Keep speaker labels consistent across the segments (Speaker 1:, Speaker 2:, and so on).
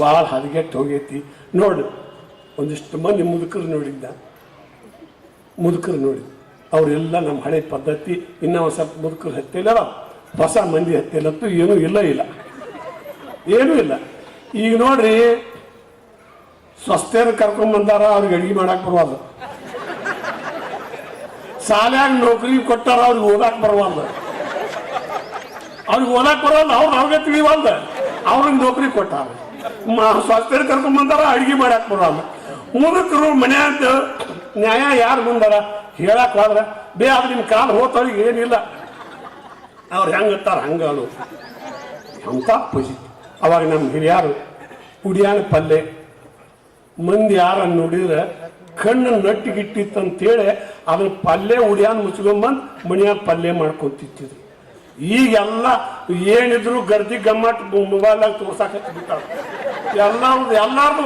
Speaker 1: ಭಾಳ ಹದಗೆಟ್ಟು ಹೋಗೈತಿ. ನೋಡು, ಒಂದಿಷ್ಟು ಮಂದಿ ಮುದುಕರು ನೋಡಿದ್ದ. ಮುದುಕರು ನೋಡಿ, ಅವರೆಲ್ಲ ನಮ್ಮ ಹಳೆ ಪದ್ಧತಿ, ಇನ್ನೂ ಒಂದು ಸ್ವಲ್ಪ ಮುದುಕರು ಹತ್ತಿಲ್ಲ ಹೊಸ ಮಂದಿ ಹತ್ತಿಲ್ಲತ್ತು ಏನೂ ಇಲ್ಲ ಇಲ್ಲ. ಏನೂ ಇಲ್ಲ. ಈಗ ನೋಡ್ರಿ ಸ್ವಸ್ಥರು ಕರ್ಕೊಂಡ್ ಅವ್ರಿಗೆ ಅಡಿಗೆ ಮಾಡಕ್ ಬರಬಾರ್ದು. ಸಾಲ್ಯಾಗ ನೌಕರಿ ಕೊಟ್ಟಾರ, ಅವ್ರಿಗೆ ಓದಾಕ್ ಬರಬಾರ್ದು. ಅವ್ರಿಗೆ ಓದಾಕ್ ಬರೋಲ್ಲ ಅವ್ರು ಅವ್ರಿಗೆ ತಿಳಿವಲ್ದ. ಅವ್ರಿಗೆ ನೌಕರಿ ಕೊಟ್ಟಾರ. ಸ್ವಸ್ಥರು ಕರ್ಕೊಂಡ್ ಬಂದಾರ, ಅಡಿಗೆ ಮಾಡಕ್ ಬರೋಲ್ಲ ಮುದುಕರು ಮನ್ಯಾಗ ನ್ಯಾಯ ಯಾರು ಬಂದಾರ ಹೇಳಕ್ ಹೋದ್ರ, ಬೇ ಆದ್ರೆ ನಿಮ್ ಕಾಲು ಹೋತವ್ರಿಗೆ ಏನಿಲ್ಲ. ಅವ್ರು ಹೆಂಗ್ ಇರ್ತಾರ ಹಂಗ ಅನು ಅಂತ ಪೂಜೆ. ಅವಾಗ ನಮ್ಮ ಹಿರಿಯರು, ಕುಡಿಯಾನ ಪಲ್ಲೆ, ಮಂದಿ ಯಾರನ್ನು ನೋಡಿದ್ರೆ ಕಣ್ಣು ನಟ್ಟಿಗಿಟ್ಟಿತ್ತಂತೇಳಿ ಅದನ್ನ ಪಲ್ಯ ಉಡಿಯಾನ ಮುಚ್ಕೊಂಬಂದು ಮನ್ಯಾಗ ಪಲ್ಯ ಮಾಡ್ಕೊಂತಿತ್ತಿದ್ರು. ಈಗೆಲ್ಲ ಏನಿದ್ರು ಗರ್ದಿ ಗಮ್ಮಟ್ ಮೊಬೈಲ್ದಾಗ ತೋರ್ಸಾಕತ್ತಿ ಬಿಟ್ಟಾರ ಎಲ್ಲರದು ಎಲ್ಲಾರ್ದು.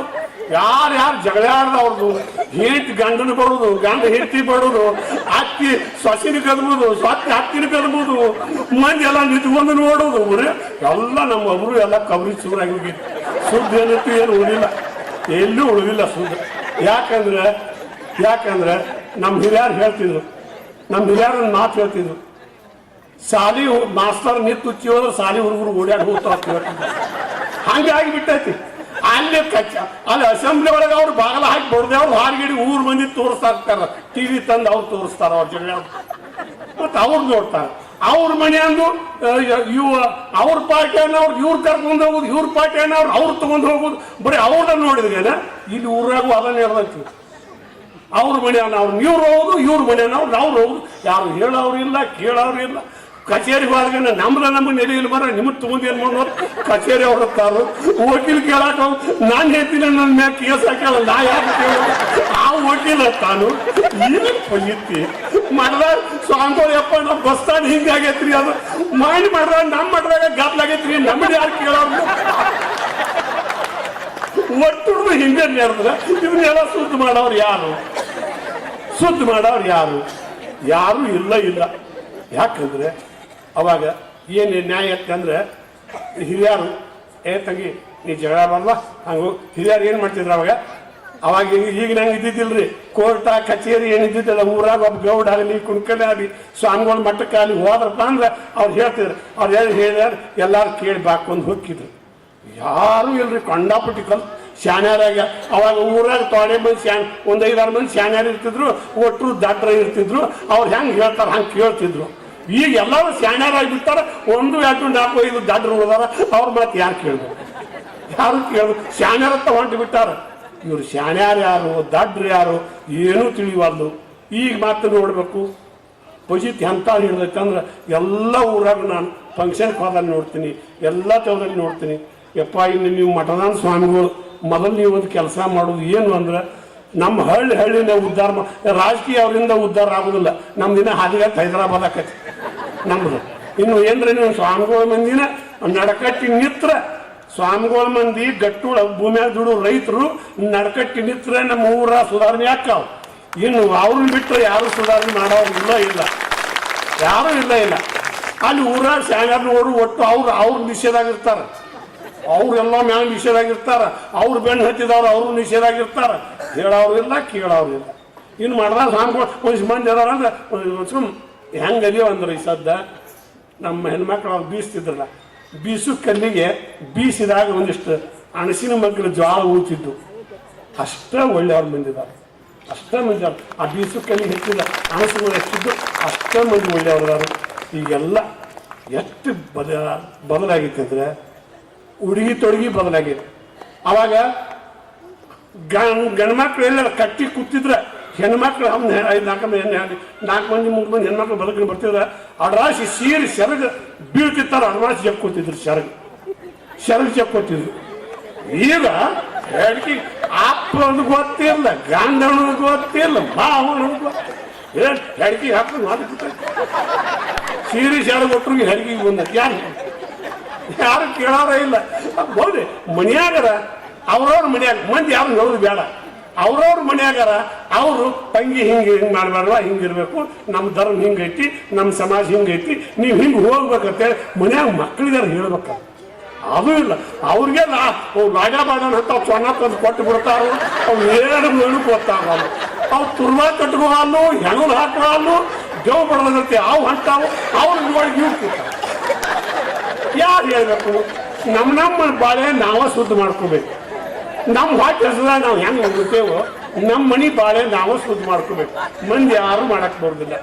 Speaker 1: ಯಾರು ಯಾರು ಜಗಳ ಅವ್ರದ್ದು ಹೆಂಡತಿ ಗಂಡನ ಬರೋದು, ಗಂಡ ಹೆಂಡತಿ ಬರೋದು, ಅಕ್ಕಿ ಸೊಸಿನ ಕದ್ಬೋದು ಸ್ವತ್ತಿ ಅಕ್ಕಿನ ಕದ್ಬೋದು ಮಂದಿ ಎಲ್ಲ ನಿಂತ್ಕೊಂಡು ನೋಡೋದು. ಬರೀ ಎಲ್ಲ ನಮ್ಮ ಅವರು ಎಲ್ಲ ಕವರಿ ಚೂರಾಗಿ ಹೋಗಿತ್ತು ಸುದ್ದಿ ಏನಿತ್ತು ಏನು ಉಳಿಲ್ಲ ಎಲ್ಲೂ ಉಳಿದಿಲ್ಲ ಸುದ್ದಿ. ಯಾಕಂದ್ರೆ ಯಾಕಂದ್ರೆ ನಮ್ಮ ಹಿರಿಯರು ಹೇಳ್ತಿದ್ರು. ನಮ್ಮ ಹಿರಿಯರ ಮಾತು ಹೇಳ್ತಿದ್ರು. ಸಾಲಿ ಮಾಸ್ತರ್ ನಿಂತು ಕೇಳಿದ್ರೆ ಸಾಲಿ ಹುಡುಗರು ಓಡಾಡಿ ಹೋಗ್ತಾವ ಹಂಗೆ ಆಗಿಬಿಟ್ಟೈತಿ ಅಲ್ಲಿ ಕಚ್ಚ ಅಲ್ಲಿ ಅಸೆಂಬ್ಲಿ ಒಳಗೆ ಅವ್ರು ಬಾಗಲ ಹಾಕಿ ಬಡ್ದೆ ಅವ್ರು ಹಾರ್ಗಿಡಿ ಊರ್ ಮಂದಿ ತೋರಿಸ್ತಾ ಟಿ ಟಿವಿ ತಂದು ಅವ್ರು ತೋರಿಸ್ತಾರ ಅವ್ರ ಜಗಳ ಮತ್ತೆ ಅವ್ರು ನೋಡ್ತಾರೆ. ಅವ್ರ ಮನೆ ಅಂದು ಇವ, ಅವ್ರ ಪಾರ್ಟಿ ಅವ್ರು ಇವ್ರು ಕರ್ಕೊಂಡು ಹೋಗುದು, ಇವ್ರ ಪಾರ್ಟಿ ಅವ್ರು ಅವ್ರು ತಗೊಂಡು ಹೋಗುದು. ಬರೀ ಅವ್ರನ್ನ ನೋಡಿದ್ರೇನ ಇಲ್ಲಿ ಊರಾಗೂ ಅದನ್ನ ಹೇಳ್ದಂತಿ. ಅವ್ರ ಮನೆ ಅವ್ರು ಇವ್ರು ಹೋಗುದು, ಇವ್ರ ಮನೆ ಅವ್ರು ಅವ್ರು ಹೋಗುದು. ಯಾರು ಹೇಳೋರು ಇಲ್ಲ, ಕೇಳೋರು ಇಲ್ಲ. ಕಚೇರಿ ಹೋದಾಗ ನಮ್ದ ನಮ್ಮ ನೆಲೆಯಲ್ಲಿ ಬರ ನಿಮಗೆ ತಗೊಂಡು ಏನ್ ಮಾಡೋ ಕಚೇರಿ ಹತ್ತಾರು ವಕೀಲ್ ಕೇಳಾಕ ನಾನು ಹೇಳ್ತೀನಿ ನನ್ನ ಮ್ಯಾಗ ಕೇಸ್ ಹಾಕಲ್ಲ ನಾ ಯಾಕೆ ಆ ವಕೀಲ ತಾನು, ಏನು ಕೊಯಿತ್ತಿ ಮಾಡ್ದ ಸ್ವಾಮಿಗಳು ಯಪ್ಪ ನಮ್ಮ ಬಸ್ ಸ್ಟ್ಯಾಂಡ್ ಹಿಂಗಾಗೈತ್ರಿ ಅದು. ಮಾಡಿ ಮಾಡ್ದ ನಮ್ಮ ಮಾಡ್ದಾಗ ಗದ್ಲಾಗೈತ್ರಿ ನಮ್ಮದು ಯಾರು ಕೇಳೋರು? ಒಟ್ಟು ಹಿಂಗೆ ನಡೆದ್ರೆ ಎಲ್ಲ ಸುದ್ದಿ ಮಾಡೋರು ಯಾರು? ಸುದ್ದಿ ಮಾಡೋರು ಯಾರು? ಯಾರು ಇಲ್ಲ ಇಲ್ಲ. ಯಾಕಂದ್ರೆ ಅವಾಗ ಏನು ನ್ಯಾಯ ಅಂದ್ರೆ, ಹಿರಿಯರು, ಏ ತಂಗಿ, ನೀ ಜಗಳ ಬರಲ್ಲ ಹಂಗು ಹಿರಿಯರು ಏನು ಮಾಡ್ತಿದ್ರು ಅವಾಗ? ಅವಾಗ ಈಗ ನಂಗೆ ಇದ್ದಿದ್ದಿಲ್ರಿ. ಕೋರ್ಟ, ಕಚೇರಿ ಏನಿದ್ದಿದ್ದಲ್ಲ ಊರಾಗ ಒಬ್ಬ ಗೌಡ ಆಗಲಿ ಕುಣ್ಕಲೆ ಆಗಲಿ, ಸ್ವಾಮಿಗಳ ಮಟ್ಟಕ್ಕಾಗಲಿ ಹೋದ್ರಪ್ಪ ಅಂದ್ರೆ ಅವ್ರು ಹೇಳ್ತಿದ್ರು. ಅವ್ರು ಹೇಳಿ ಹೇಳ್ಯಾರ ಎಲ್ಲಾರು ಕೇಳಿ ಬಾಕೊಂಡು ಹೋಗಿದ್ರು ಯಾರು ಇಲ್ರಿ ಕಂಡಾಪಟ್ಟಿ ಕಲ್ ಶಾನ್ಯಾರಾಗ ಅವಾಗ ಊರಾಗ ತೊಳೆ ಮಂದಿ ಶಾನ್, ಒಂದು ಐದಾರು ಮಂದಿ ಶಾನ್ಯಾರು ಇರ್ತಿದ್ರು ಒಟ್ಟರು ದಡ್ರ ಇರ್ತಿದ್ರು. ಅವ್ರು ಹೆಂಗ್ ಹೇಳ್ತಾರ ಹಂಗ್ ಕೇಳ್ತಿದ್ರು. ಈಗ ಎಲ್ಲರೂ ಶಾನ್ಯಾರಾಗಿ ಬಿಡ್ತಾರ ಒಂದು ಎರಡು ನಾಲ್ಕು ಐದು ದಾಡ್ರು ಉಳಿದಾರ ಅವ್ರ ಮಾತು ಯಾರು ಕೇಳ್ಬೇಕು? ಯಾರು ಕೇಳಿದ್ರು ಅಂತ ತಗೊಂಡು ಬಿಟ್ಟಾರ. ಇವ್ರು ಶಾಣ್ಯಾರು ಯಾರು? ದಾಡ್ರು ಯಾರು? ಏನೂ ತಿಳಿವಲ್ದು ಈಗ ಮಾತು ನೋಡಬೇಕು. ಪಜಿತ್ ಎಂತ ಹಿಡಿದೈತೆ ಅಂದ್ರೆ, ಎಲ್ಲ ಊರಾಗ ನಾನು ಫಂಕ್ಷನ್ಗೆ ಹೋದಲ್ಲಿ ನೋಡ್ತೀನಿ. ಎಲ್ಲ ಚೌದಲ್ಲಿ ನೋಡ್ತೀನಿ. ಯಪ್ಪ, ಇನ್ನು ನೀವು ಮಠದಾನ ಸ್ವಾಮಿಗಳು, ಮೊದಲು ನೀವು ಒಂದು ಕೆಲಸ ಮಾಡೋದು ಏನು ಅಂದ್ರೆ ನಮ್ಮ ಹಳ್ಳಿ ಹಳ್ಳಿನ ಉದ್ಧಾರ ರಾಜಕೀಯ ಅವರಿಂದ ಉದ್ಧಾರ ಆಗೋದಿಲ್ಲ. ನಮ್ಮ ದಿನ ಹಾದಿಗಟ್ಟು ಹೈದರಾಬಾದ್ ಆಕತಿ. ನಮ್ದು. ಇನ್ನು ಏನ್ರಿ ನೀವು ಸ್ವಾಮಿಗಳ ಮಂದಿನ ನಡಕಟ್ಟಿ ನಿತ್ರ, ಸ್ವಾಮಿಗಳ ಮಂದಿ ಗಟ್ಟುಳ ಭೂಮಿಯಾಗ ದುಡು ರೈತರು ನಡಕಟ್ಟಿ ನಿತ್ರ ನಮ್ಮ ಊರ ಸುಧಾರಣೆ ಆಕ್ಕಾವ ಇನ್ನು ಅವ್ರನ್ನ ಬಿಟ್ಟರೆ ಯಾರು ಸುಧಾರಣೆ ಮಾಡೋರು ಇಲ್ಲ ಇಲ್ಲ. ಯಾರು ಇಲ್ಲ ಇಲ್ಲ. ಅಲ್ಲಿ ಊರ ನೋಡು ಒಟ್ಟು ಅವ್ರು, ಅವ್ರ ನಿಷೇಧಾಗಿರ್ತಾರ ಅವ್ರೆಲ್ಲ ಮ್ಯಾಲ ನಿಷೇಧಾಗಿರ್ತಾರ ಅವ್ರು ಬೆನ್ನು ಹತ್ತಿದವ್ರು ಅವರು ನಿಷೇಧಾಗಿರ್ತಾರ ಹೇಳೋರು ಇಲ್ಲ ಕೇಳೋರು ಇಲ್ಲ ಇನ್ನು ಮಾಡ್ದಾಗ ಸ್ವಾಮಿಗಳು ಒಂದಿಷ್ಟು ಮಂದಿ ಅದಾರ ಅಂದ್ರೆ ಸುಮ್ ಹೆಂಗೆ ಅದೇ ಅಂದ್ರೆ ಈ ಸದ್ದ. ನಮ್ಮ ಹೆಣ್ಮಕ್ಳು ಅವ್ರು ಬೀಸ್ತಿದ್ರಲ್ಲ, ಬೀಸು ಕಲ್ಲಿಗೆ ಬೀಸಿದಾಗ ಒಂದಿಷ್ಟು ಅಣಸಿನ ಮಗ್ಗಲು ಜ್ವಾಳ ಊತಿದ್ದು. ಅಷ್ಟೇ ಒಳ್ಳೆಯವ್ರು ಬಂದಿದ್ದಾರೆ ಅಷ್ಟೇ ಮಂದಿ. ಆ ಬೀಸು ಕಲ್ಲಿಗೆ ಹೆಚ್ಚಿಲ್ಲ ಅಣಸುಗಳು ಹೆಚ್ಚಿದ್ದು ಅಷ್ಟೇ ಮಂದಿ ಒಳ್ಳೆಯವ್ರದಾರು ಈಗೆಲ್ಲ ಎಷ್ಟು ಬದಲ ಬದಲಾಗಿತ್ತು ಅಂದರೆ, ಉಡುಗಿ ತೊಡಗಿ ಬದಲಾಗೈತೆ. ಅವಾಗ ಗಣ್ ಎಲ್ಲ ಕಟ್ಟಿ ಕೂತಿದ್ರೆ ಹೆಣ್ಮಕ್ಳು ಅವ್ನ ಐದು ನಾಲ್ಕು ಮಂದಿ ಹೆಣ್ಣು ನಾಲ್ಕು ಮಂದಿ, ಮೂರು ಮಂದಿ ಹೆಣ್ಮಕ್ಳು ಬದುಕಿ ಬರ್ತಿದ್ರೆ ಅಡ್ರಾಶಿ ಸೀರಿ ಸೆರಗ ಬೀಳ್ತಿತ್ತಾರ ಅಡ್ರಾಸಿ ಜಕ್ಕೋತಿದ್ರು ಸೆರಗ. ಸೆರಗ ಜಕ್ಕೋತಿದ್ರು ಈಗ ಹೆಡ್ಕಿ ಅಪ್ಪನದು ಗೊತ್ತಿಲ್ಲ ಗಂಡನದು ಗೊತ್ತಿಲ್ಲ ಮಾವನದು ಏನು ಹೆಡ್ಕಿ ಹಾಕಿ ಮಾತು ಸೀರೆ ಶಾಲೆ ಕೊಟ್ಟರು ಹೆಡ್ಗಿಗೆ ಬಂದ. ಯಾರು ಯಾರು ಕೇಳಾರ ಇಲ್ಲ. ಹೌದ್ರಿ ಮನ್ಯಾಗರ ಅವ್ರವ್ರ ಮನೆಯಾಗ, ಮಂದಿ ಯಾರು ನೋಡುದು ಬೇಡ. ಅವ್ರವ್ರ ಮನ್ಯಾಗಾರ ಅವರು ತಂಗಿ ಹಿಂಗೆ ಹಿಂಗೆ ಮಾಡಬಾರ್ದ ಹಿಂಗಿರ್ಬೇಕು ನಮ್ಮ ಧರ್ಮ ಹಿಂಗೈತಿ ನಮ್ಮ ಸಮಾಜ ಹಿಂಗೈತಿ, ನೀವು ಹಿಂಗೆ ಹೋಗ್ಬೇಕಂತೇಳಿ ಮನ್ಯಾಗ ಮಕ್ಕಳಿಗಾರ ಹೇಳ್ಬೇಕು. ಅದು ಇಲ್ಲ. ಅವ್ರಿಗೆ ನಾ ಅವು ರಾಜ ಬಾಡನ್ ಅಂತ ಸೊಣ್ಣ ತಂದು ಕೊಟ್ಟು ಬಿಡ್ತಾರು ಅವು ಏನು ಏನು ಗೊತ್ತಾಗ ಅವು ತುರ್ಮ ಹೆಣ್ಣು ಹೆಣು ಹಾಕೋಲ್ಲ ದೇವ್ ಬಡದಂತೆ ಅವು ಹಂಟಾವು ಅವ್ರ ನೋಡಿ ಇವು ಕೂತಾವ ಯಾರು ಹೇಳ್ಬೇಕು? ನಮ್ಮ ನಮ್ಮ ಬಾಳೆ ನಾವ ಶುದ್ಧ ಮಾಡ್ಕೋಬೇಕು. ನಮ್ಮ ಹೊಟ್ಟೆ ಹೆಸರ ನಾವು ಹೆಂಗೆ ಹೋಗ್ತೇವೋ ನಮ್ಮ ಮನೆ ಬಾಳೆ ನಾವು ಶುದ್ಧ ಮಾಡ್ಕೋಬೇಕು. ಮಂದಿ ಯಾರು ಮಾಡಕ್ಕೆ ಬರೋದಿಲ್ಲ.